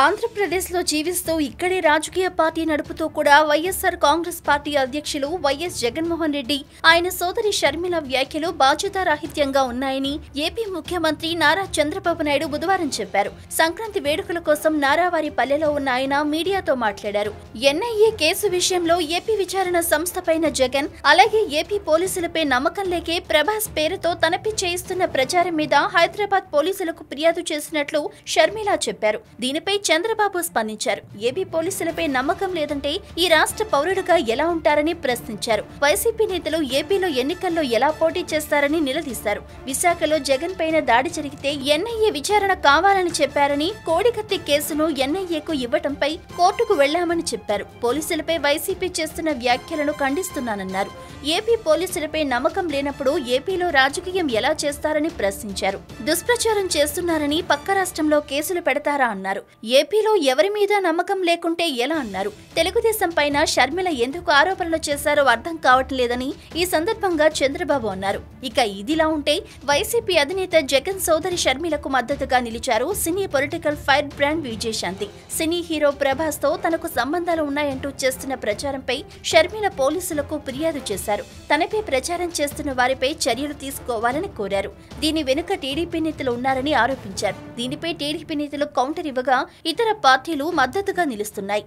ఆంధ్రప్రదేశ్లో జీవిస్తూ ఇక్కడే రాజకీయ పార్టీ నడుపుతూ కూడా వైఎస్ఆర్ కాంగ్రెస్ పార్టీ అధ్యక్షులు వైఎస్ జగన్మోహన్ రెడ్డి ఆయన సోదరి షర్మిల వ్యాఖ్యలు బాధ్యతారాహిత్యంగా ఉన్నాయని ఏపీ ముఖ్యమంత్రి నారా చంద్రబాబు నాయుడు బుధవారం చెప్పారు. సంక్రాంతి వేడుకల కోసం నారావారి పల్లెలో ఉన్న ఆయన మీడియాతో మాట్లాడారు. ఎన్ఐఏ కేసు విషయంలో ఏపీ విచారణ సంస్థపైన జగన్ అలాగే ఏపీ పోలీసులపై నమ్మకం లేకే ప్రభాస్ పేరుతో తనపై చేయిస్తున్న ప్రచారం మీద హైదరాబాద్ పోలీసులకు ఫిర్యాదు చేసినట్లు షర్మిల చెప్పారు. దీనిపై చంద్రబాబు స్పందించారు. ఏపీ పోలీసులపై నమ్మకం లేదంటే ఈ రాష్ట్ర పౌరుడుగా ఎలా ఉంటారని ప్రశ్నించారు. వైసీపీ నేతలు ఏపీలో ఎన్నికల్లో ఎలా పోటీ చేస్తారని నిలదీశారు. విశాఖలో జగన్ పైన దాడి జరిగితే ఎన్ఐఏ విచారణ కావాలని చెప్పారని కోడికత్తి కేసును ఎన్ఐఏకు ఇవ్వటంపై కోర్టుకు వెళ్ళామని చెప్పారు. పోలీసులపై వైసీపీ చేస్తున్న వ్యాఖ్యలను ఖండిస్తున్నానన్నారు. ఏపీ పోలీసులపై నమ్మకం లేనప్పుడు ఏపీలో రాజకీయం ఎలా చేస్తారని ప్రశ్నించారు. దుష్ప్రచారం చేస్తున్నారని పక్క రాష్ట్రంలో కేసులు పెడతారా అన్నారు. ఏపీలో ఎవరి మీద నమ్మకం లేకుంటే ఎలా అన్నారు? తెలుగుదేశం పైన షర్మిల ఎందుకు ఆరోపణలు చేశారో అర్థం కావటం లేదని ఈ సందర్భంగా చంద్రబాబు అన్నారు. ఇక ఇదిలా ఉంటే వైసీపీ అధినేత జగన్ సోదరి షర్మిలకు మద్దతుగా నిలిచారు cine political fire brand Vijayashanti. Cine hero ప్రభాస్తో తనకు సంబంధాలు ఉన్నాయంటూ చేస్తున్న ప్రచారంపై షర్మిల పోలీసులకు ఫిర్యాదు చేశారు. తనపై ప్రచారం చేస్తున్న వారిపై చర్యలు తీసుకోవాలని కోరారు. దీని వెనుక టీడీపీ నేతలు ఉన్నారని ఆరోపించారు. దీనిపై టీడీపీ నేతలు కౌంటర్ ఇవ్వగా ఇతర పార్టీలు మద్దతుగా నిలుస్తున్నాయి.